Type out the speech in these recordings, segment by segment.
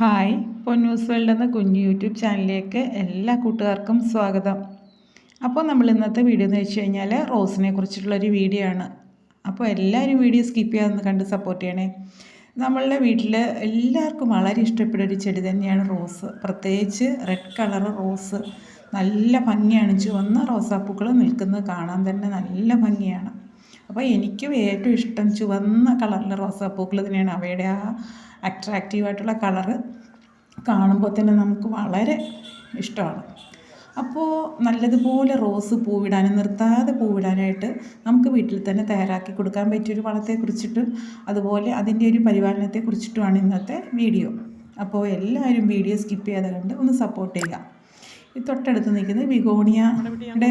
Hi Ponnoos world എന്ന കുഞ്ഞു YouTube ചാനലിലേക്ക് എല്ലാ കൂട്ടുകാർക്കും സ്വാഗതം. അപ്പോൾ നമ്മൾ ഇന്നത്തെ വീഡിയോ എന്ന് വെച്ച് കഴിഞ്ഞാൽ റോസിനെ കുറിച്ചിട്ടുള്ളൊരു വീഡിയോ ആണ്. അപ്പോൾ എല്ലാവരും വീഡിയോ സ്കിപ്പ് ചെയ്യാതെ കണ്ട് സപ്പോർട്ട് ചെയ്യണേ. നമ്മളുടെ വീട്ടിൽ എല്ലാവർക്കും വളരെ ഇഷ്ടപ്പെട്ട ഒരു ചെടി തന്നെയാണ് റോസ്. പ്രത്യേകിച്ച് റെഡ് കളർ റോസ്. നല്ല ഭംഗിയാണ്. ചുവന്ന റോസാപ്പൂക്കൾ നിൽക്കുന്നത് കാണാൻ തന്നെ നല്ല ഭംഗിയാണ്. അപ്പോൾ എനിക്കും ഏറ്റവും ഇഷ്ടം ചുവന്ന കളറിലെ റോസാപ്പൂക്കൾ തന്നെയാണ്. അവയുടെ ആ അട്രാക്റ്റീവായിട്ടുള്ള കളറ് കാണുമ്പോൾ തന്നെ നമുക്ക് വളരെ ഇഷ്ടമാണ്. അപ്പോൾ നല്ലതുപോലെ റോസ് പൂവിടാനും നിർത്താതെ പൂവിടാനായിട്ട് നമുക്ക് വീട്ടിൽ തന്നെ തയ്യാറാക്കി കൊടുക്കാൻ പറ്റിയൊരു വളത്തെക്കുറിച്ചിട്ടും അതുപോലെ അതിന്റെ ഒരു പരിപാലനത്തെക്കുറിച്ചിട്ടുമാണ് ഇന്നത്തെ വീഡിയോ. അപ്പോൾ എല്ലാവരും വീഡിയോ സ്കിപ്പ് ചെയ്യാതെ കണ്ട് ഒന്ന് സപ്പോർട്ട് ചെയ്യുക. ഈ തൊട്ടടുത്ത് നിൽക്കുന്നത് വിഗോണിയയുടെ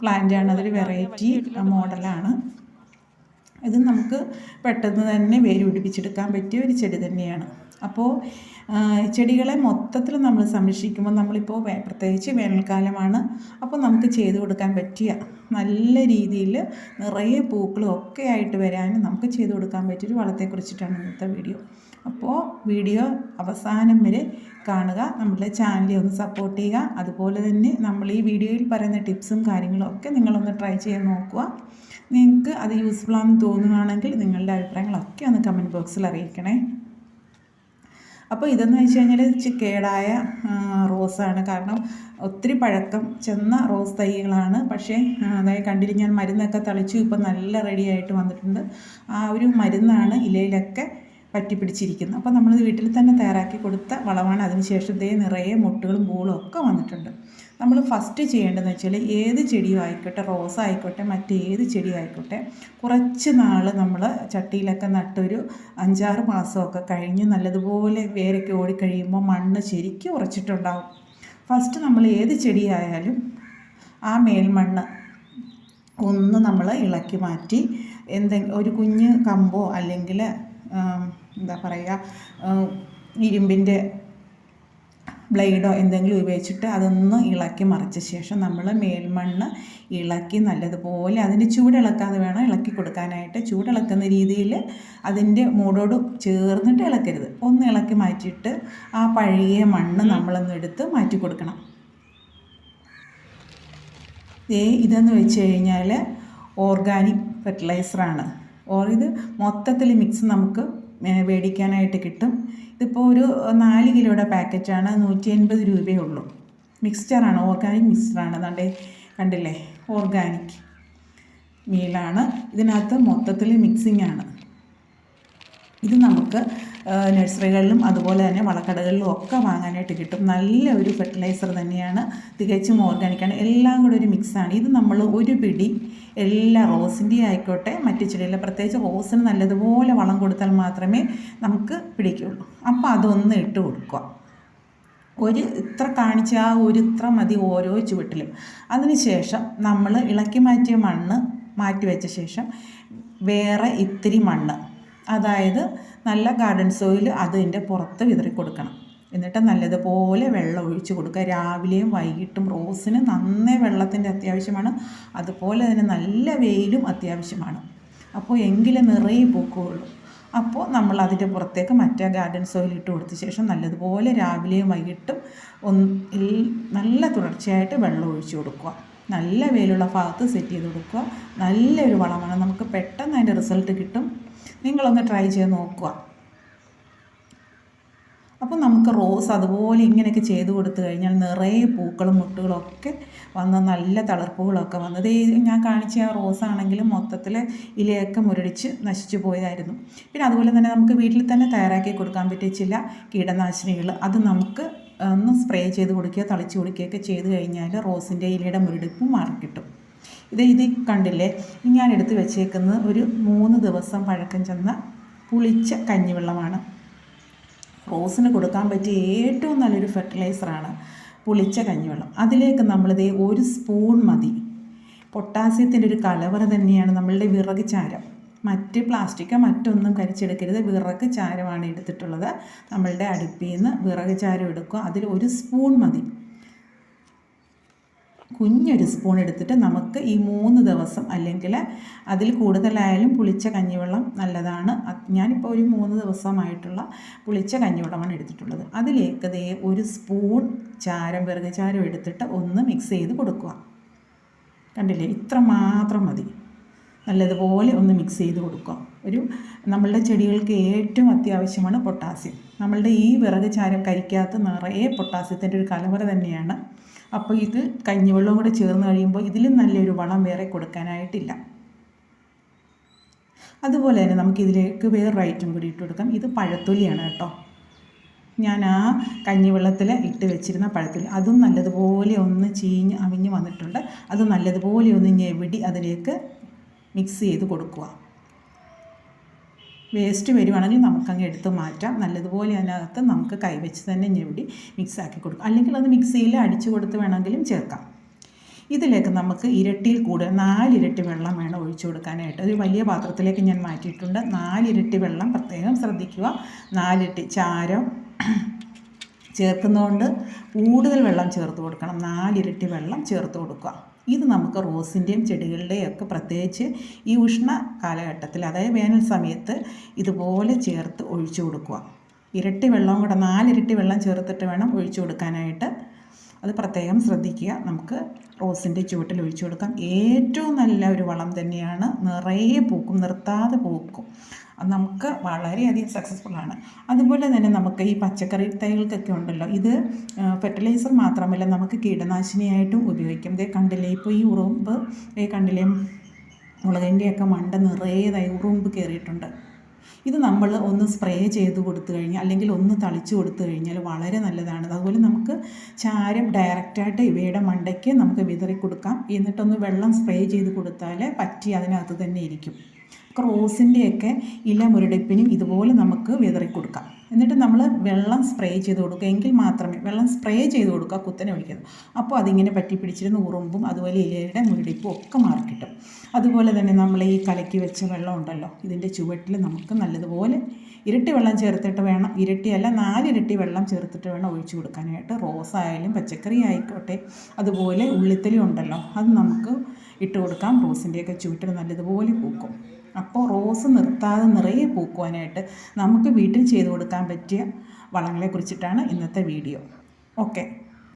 പ്ലാന്റാണ് അതൊരു വെറൈറ്റി മോഡലാണ് ഇത് നമുക്ക് പെട്ടെന്ന് തന്നെ വേര് പിടിപ്പിച്ചെടുക്കാൻ പറ്റിയ ഒരു ചെടി തന്നെയാണ്. അപ്പോൾ ചെടികളെ മൊത്തത്തിൽ നമ്മൾ സംരക്ഷിക്കുമ്പോൾ നമ്മളിപ്പോൾ പ്രത്യേകിച്ച് വേനൽക്കാലമാണ്. അപ്പോൾ നമുക്ക് ചെയ്തു കൊടുക്കാൻ പറ്റിയ നല്ല രീതിയിൽ നിറയെ പൂക്കളും ഒക്കെ ആയിട്ട് വരാനും നമുക്ക് ചെയ്തു കൊടുക്കാൻ പറ്റിയൊരു വളത്തെക്കുറിച്ചിട്ടാണ് ഇന്നത്തെ വീഡിയോ. അപ്പോൾ വീഡിയോ അവസാനം വരെ കാണുക നമ്മുടെ ചാനലിൽ ഒന്ന് സപ്പോർട്ട് ചെയ്യുക. അതുപോലെ തന്നെ നമ്മൾ ഈ വീഡിയോയിൽ പറയുന്ന ടിപ്സും കാര്യങ്ങളും ഒക്കെ നിങ്ങളൊന്ന് ട്രൈ ചെയ്യാൻ നോക്കുക. നിങ്ങൾക്ക് അത് യൂസ്ഫുൾ ആണെന്ന് തോന്നുകയാണെങ്കിൽ നിങ്ങളുടെ അഭിപ്രായങ്ങളൊക്കെ ഒന്ന് കമന്റ് ബോക്സിൽ അറിയിക്കണേ. അപ്പോൾ ഇതെന്ന് വെച്ച് കഴിഞ്ഞാൽ കേടായ റോസാണ്. കാരണം ഒത്തിരി പഴക്കം ചെന്ന റോസ് തൈകളാണ്. പക്ഷേ അതായത് കണ്ടിട്ട് ഞാൻ മരുന്നൊക്കെ തളിച്ചു ഇപ്പം നല്ല റെഡിയായിട്ട് വന്നിട്ടുണ്ട്. ആ ഒരു മരുന്നാണ് ഇലയിലൊക്കെ പറ്റിപ്പിടിച്ചിരിക്കുന്നത് അപ്പോൾ നമ്മൾ വീട്ടിൽ തന്നെ തയ്യാറാക്കി കൊടുത്ത വളമാണ്. അതിനുശേഷം ഇതേ നിറയെ മുട്ടുകളും പൂളും ഒക്കെ വന്നിട്ടുണ്ട്. നമ്മൾ ഫസ്റ്റ് ചെയ്യേണ്ടതെന്ന് വെച്ചാൽ ഏത് ചെടിയും ആയിക്കോട്ടെ റോസ് ആയിക്കോട്ടെ മറ്റേത് ചെടിയും ആയിക്കോട്ടെ കുറച്ച് നാൾ നമ്മൾ ചട്ടിയിലൊക്കെ നട്ടൊരു അഞ്ചാറ് മാസമൊക്കെ കഴിഞ്ഞ് നല്ലതുപോലെ വേരൊക്കെ ഓടിക്കഴിയുമ്പോൾ മണ്ണ് ശരിക്കും ഉറച്ചിട്ടുണ്ടാവും. ഫസ്റ്റ് നമ്മൾ ഏത് ചെടിയായാലും ആ മേൽമണ്ണ് ഒന്ന് നമ്മൾ ഇളക്കി മാറ്റി എന്തെങ്കിലും ഒരു കുഞ്ഞ് കമ്പോ അല്ലെങ്കിൽ എന്താ പറയുക ഇരുമ്പിന്റെ ബ്ലേഡോ എന്തെങ്കിലും ഉപയോഗിച്ചിട്ട് അതൊന്ന് ഇളക്കി മറിച്ച ശേഷം നമ്മൾ മേൽമണ്ണ് ഇളക്കി നല്ലതുപോലെ അതിന്റെ ചൂടിളക്കാതെ വേണം ഇളക്കി കൊടുക്കാനായിട്ട്. ചൂടിളക്കുന്ന രീതിയിൽ അതിന്റെ മൂടോട് ചേർന്നിട്ട് ഇളക്കരുത്. ഒന്ന് ഇളക്കി മാറ്റിയിട്ട് ആ പഴയ മണ്ണ് നമ്മളൊന്ന് എടുത്ത് മാറ്റി കൊടുക്കണം. ഏ ഇതെന്ന് വെച്ച് കഴിഞ്ഞാൽ ഓർഗാനിക് ഫെർട്ടിലൈസറാണ്. ഓർ ഇത് മൊത്തത്തിൽ മിക്സ് നമുക്ക് മേടിക്കാനായിട്ട് കിട്ടും. ഇതിപ്പോൾ ഒരു നാല് കിലോയുടെ പാക്കറ്റാണ് നൂറ്റി അൻപത് രൂപയേ ഉള്ളൂ മിക്സ്ചറാണ് ഓർഗാനിക് മിക്സ്ചറാണ്. അതാണ്ട് കണ്ടില്ലേ ഓർഗാനിക് മീലാണ്. ഇതിനകത്ത് മൊത്തത്തിൽ മിക്സിംഗ് ആണ് ഇത് നമുക്ക് നഴ്സറികളിലും അതുപോലെ തന്നെ വളക്കടകളിലും ഒക്കെ വാങ്ങാനായിട്ട് കിട്ടും. നല്ല ഒരു ഫെർട്ടിലൈസർ തന്നെയാണ് തികച്ചും ഓർഗാനിക്കാണ് എല്ലാം കൂടെ ഒരു മിക്സാണ് ഇത് നമ്മൾ ഒരു പിടി എല്ലാ റോസിന്റെയും ആയിക്കോട്ടെ മറ്റു ചെടികളിലെ പ്രത്യേകിച്ച് റോസിന് നല്ലതുപോലെ വളം കൊടുത്താൽ മാത്രമേ നമുക്ക് പിടിക്കുകയുള്ളൂ അപ്പോൾ അതൊന്ന് ഇട്ട് കൊടുക്കുക. ഒരു ഇത്ര കാണിച്ച ആ ഒരു ഇത്ര മതി ഓരോ ചുവട്ടിലും. അതിനുശേഷം നമ്മൾ ഇളക്കി മാറ്റിയ മണ്ണ് മാറ്റി വെച്ച ശേഷം വേറെ ഇത്തിരി മണ്ണ് അതായത് നല്ല ഗാർഡൻ സോയിൽ അതിന്റെ പുറത്ത് വിതറി കൊടുക്കണം. എന്നിട്ട് നല്ലതുപോലെ വെള്ളം ഒഴിച്ചു കൊടുക്കുക. രാവിലെയും വൈകിട്ടും റോസിന് നന്നേ വെള്ളത്തിന്റെ അത്യാവശ്യമാണ്. അതുപോലെ തന്നെ നല്ല വെയിലും അത്യാവശ്യമാണ്. അപ്പോൾ എങ്കിലും നിറയെ പൂക്കുകയുള്ളൂ അപ്പോൾ നമ്മൾ അതിന്റെ പുറത്തേക്ക് മറ്റേ ഗാർഡൻ സോയിൽ ഇട്ട് കൊടുത്ത ശേഷം നല്ലതുപോലെ രാവിലെയും വൈകിട്ടും ഒന്ന് നല്ല തുടർച്ചയായിട്ട് വെള്ളം ഒഴിച്ചു കൊടുക്കുക. നല്ല വെയിലുള്ള ഭാഗത്ത് സെറ്റ് ചെയ്ത് കൊടുക്കുക. നല്ലൊരു വളമാണ്. നമുക്ക് പെട്ടെന്ന് അതിന്റെ റിസൾട്ട് കിട്ടും. നിങ്ങളൊന്ന് ട്രൈ ചെയ്ത് നോക്കുക. അപ്പോൾ നമുക്ക് റോസ് അതുപോലെ ഇങ്ങനെയൊക്കെ ചെയ്ത് കൊടുത്തു കഴിഞ്ഞാൽ നിറയെ പൂക്കളും മുട്ടുകളും ഒക്കെ വന്ന് നല്ല തളർപ്പുകളൊക്കെ വന്നത് ഞാൻ കാണിച്ച ആ റോസ് ആണെങ്കിലും മൊത്തത്തിൽ ഇലയൊക്കെ മുരടിച്ച് നശിച്ചു പോയതായിരുന്നു. പിന്നെ അതുപോലെ തന്നെ നമുക്ക് വീട്ടിൽ തന്നെ തയ്യാറാക്കി കൊടുക്കാൻ പറ്റിയ ചില കീടനാശിനികൾ അത് നമുക്ക് ഒന്ന് സ്പ്രേ ചെയ്ത് കൊടുക്കുക തളിച്ച് കൊടുക്കുകയൊക്കെ ചെയ്ത് കഴിഞ്ഞാൽ റോസിന്റെ ഇലയുടെ മുരടിപ്പും മാറിക്കിട്ടും. ഇത് ഇത് കണ്ടില്ലേ? ഞാൻ എടുത്ത് വെച്ചേക്കുന്നത് ഒരു മൂന്ന് ദിവസം പഴക്കം ചെന്ന പുളിച്ച കഞ്ഞിവെള്ളമാണ്. റോസിന് കൊടുക്കാൻ പറ്റിയ ഏറ്റവും നല്ലൊരു ഫെർട്ടിലൈസറാണ് പുളിച്ച കഞ്ഞിവെള്ളം. അതിലേക്ക് നമ്മളിത് ഒരു സ്പൂൺ മതി. പൊട്ടാസ്യത്തിന്റെ ഒരു കലവറ തന്നെയാണ് നമ്മളുടെ വിറക് ചാരം. മറ്റ് പ്ലാസ്റ്റിക്കോ മറ്റൊന്നും കരിച്ചെടുക്കരുത്. വിറക് ചാരമാണ് എടുത്തിട്ടുള്ളത്. നമ്മളുടെ അടുപ്പിൽ നിന്ന് വിറക് ചാരം എടുക്കുക. അതിൽ ഒരു സ്പൂൺ മതി. കുഞ്ഞൊരു സ്പൂൺ എടുത്തിട്ട് നമുക്ക് ഈ മൂന്ന് ദിവസം അല്ലെങ്കിൽ അതിൽ കൂടുതലായാലും പുളിച്ച കഞ്ഞിവെള്ളം നല്ലതാണ്. ഞാനിപ്പോൾ ഒരു മൂന്ന് ദിവസമായിട്ടുള്ള പുളിച്ച കഞ്ഞിവെള്ളമാണ് എടുത്തിട്ടുള്ളത്. അതിലേക്ക് ദേ ഒരു സ്പൂൺ ചാരം വെറുകചാരം ചാരം എടുത്തിട്ട് ഒന്ന് മിക്സ് ചെയ്ത് കൊടുക്കുക. കണ്ടില്ലേ? ഇത്ര മാത്രം മതി. നല്ലതുപോലെ ഒന്ന് മിക്സ് ചെയ്ത് കൊടുക്കുക. ഒരു നമ്മളുടെ ചെടികൾക്ക് ഏറ്റവും അത്യാവശ്യമാണ് പൊട്ടാസ്യം. നമ്മളുടെ ഈ വിറക് ചാരം കരിക്കാത്ത നിറയെ പൊട്ടാസ്യത്തിന്റെ ഒരു കലവറ തന്നെയാണ്. അപ്പോൾ ഇത് കഞ്ഞിവെള്ളവും കൂടെ ചേർന്ന് കഴിയുമ്പോൾ ഇതിലും നല്ലൊരു വളം വേറെ കൊടുക്കാനായിട്ടില്ല. അതുപോലെ തന്നെ നമുക്ക് ഇതിലേക്ക് വേറൊരു ഐറ്റം കൂടി ഇട്ട് കൊടുക്കാം. ഇത് പഴത്തൊലിയാണ് കേട്ടോ. ഞാൻ ആ കഞ്ഞിവെള്ളത്തിൽ ഇട്ട് വെച്ചിരുന്ന പഴത്തൊലി. അതും നല്ലതുപോലെ ഒന്ന് ചീഞ്ഞ് അവിഞ്ഞ് വന്നിട്ടുണ്ട്. അത് നല്ലതുപോലെ ഒന്ന് ഞെവിടി അതിലേക്ക് മിക്സ് ചെയ്ത് കൊടുക്കുക. വേസ്റ്റ് വരുവാണെങ്കിൽ നമുക്കങ്ങ് എടുത്ത് മാറ്റാം. നല്ലതുപോലെ അതിനകത്ത് നമുക്ക് കൈവച്ച് തന്നെ ഞെവിടി മിക്സ് ആക്കി കൊടുക്കാം. അല്ലെങ്കിൽ അത് മിക്സിയിൽ അടിച്ചു കൊടുത്ത് വേണമെങ്കിലും ചേർക്കാം. ഇതിലേക്ക് നമുക്ക് ഇരട്ടിയിൽ കൂടുതൽ നാലിരട്ടി വെള്ളം വേണം ഒഴിച്ചു കൊടുക്കാനായിട്ട്. ഒരു വലിയ പാത്രത്തിലേക്ക് ഞാൻ മാറ്റിയിട്ടുണ്ട്. നാലിരട്ടി വെള്ളം പ്രത്യേകം ശ്രദ്ധിക്കുക. നാലിരട്ടി ചാരം ചേർക്കുന്നതുകൊണ്ട് കൂടുതൽ വെള്ളം ചേർത്ത് കൊടുക്കണം. നാലിരട്ടി വെള്ളം ചേർത്ത് കൊടുക്കുക. ഇത് നമുക്ക് റോസിന്റെയും ചെടികളുടെയും ഒക്കെ പ്രത്യേകിച്ച് ഈ ഉഷ്ണ കാലഘട്ടത്തിൽ അതായത് വേനൽ സമയത്ത് ഇതുപോലെ ചേർത്ത് ഒഴിച്ചു കൊടുക്കുക. ഇരട്ടി വെള്ളവും കൂടെ നാലിരട്ടി വെള്ളം ചേർത്തിട്ട് വേണം ഒഴിച്ചു കൊടുക്കാനായിട്ട്. അത് പ്രത്യേകം ശ്രദ്ധിക്കുക. നമുക്ക് റോസിന്റെ ചുവട്ടിൽ ഒഴിച്ചു കൊടുക്കാം. ഏറ്റവും നല്ല ഒരു വളം തന്നെയാണ് നിറയെ പൂക്കും നിർത്താതെ പൂക്കും. നമുക്ക് വളരെയധികം സക്സസ്ഫുൾ ആണ്. അതുപോലെ തന്നെ നമുക്ക് ഈ പച്ചക്കറി തൈകൾക്കൊക്കെ ഉണ്ടല്ലോ ഇത് ഫെർട്ടിലൈസർ മാത്രമല്ല നമുക്ക് കീടനാശിനിയായിട്ടും ഉപയോഗിക്കാം. ഇതേ കണ്ടില്ലേ ഇപ്പോൾ ഈ ഉറുമ്പ് ഈ കണ്ടില്ലേ മുളകിന്റെയൊക്കെ മണ്ട നിറയേതായി ഉറുമ്പ് കയറിയിട്ടുണ്ട് ഇത് നമ്മൾ ഒന്ന് സ്പ്രേ ചെയ്ത് കൊടുത്തു കഴിഞ്ഞാൽ അല്ലെങ്കിൽ ഒന്ന് തളിച്ചു കൊടുത്തു കഴിഞ്ഞാൽ വളരെ നല്ലതാണ്. അതുപോലെ നമുക്ക് ചാരം ഡയറക്റ്റായിട്ട് ഇവയുടെ മണ്ടയ്ക്ക് നമുക്ക് വിതറി കൊടുക്കാം. എന്നിട്ടൊന്ന് വെള്ളം സ്പ്രേ ചെയ്ത് കൊടുത്താൽ പറ്റി അതിനകത്ത് തന്നെ ഇരിക്കും. റോസിന്റെയൊക്കെ ഇല മുരടിപ്പിനും ഇതുപോലെ നമുക്ക് വിതറി കൊടുക്കാം എന്നിട്ട് നമ്മൾ വെള്ളം സ്പ്രേ ചെയ്ത് കൊടുക്കുക. എങ്കിൽ മാത്രമേ വെള്ളം സ്പ്രേ ചെയ്ത് കൊടുക്കുക കുത്തനെ ഒഴിക്കുന്നത് അപ്പോൾ അതിങ്ങനെ പറ്റി പിടിച്ചിരുന്ന ഉറുമ്പും അതുപോലെ ഇലയുടെ മുരടിപ്പും ഒക്കെ മാറിക്കിട്ടും അതുപോലെ തന്നെ നമ്മൾ ഈ കലക്കി വെച്ച വെള്ളം ഉണ്ടല്ലോ ഇതിന്റെ ചുവട്ടിൽ നമുക്ക് നല്ലതുപോലെ ഇരട്ടി വെള്ളം ചേർത്തിട്ട് വേണം. ഇരട്ടിയല്ല നാലിരട്ടി വെള്ളം ചേർത്തിട്ട് വേണം ഒഴിച്ചു കൊടുക്കാനായിട്ട്. റോസ് ആയാലും പച്ചക്കറി ആയിക്കോട്ടെ അതുപോലെ ഉള്ളിത്തലി ഉണ്ടല്ലോ അത് നമുക്ക് ഇട്ട് കൊടുക്കാം. റോസിന്റെയൊക്കെ ചുവട്ടിൽ നല്ലതുപോലെ പൂക്കും. അപ്പോൾ റോസ് നിർത്താതെ നിറയെ പൂക്കുവാനായിട്ട് നമുക്ക് വീട്ടിൽ ചെയ്തു കൊടുക്കാൻ പറ്റിയ വളങ്ങളെ കുറിച്ചിട്ടാണ് ഇന്നത്തെ വീഡിയോ. ഓക്കെ.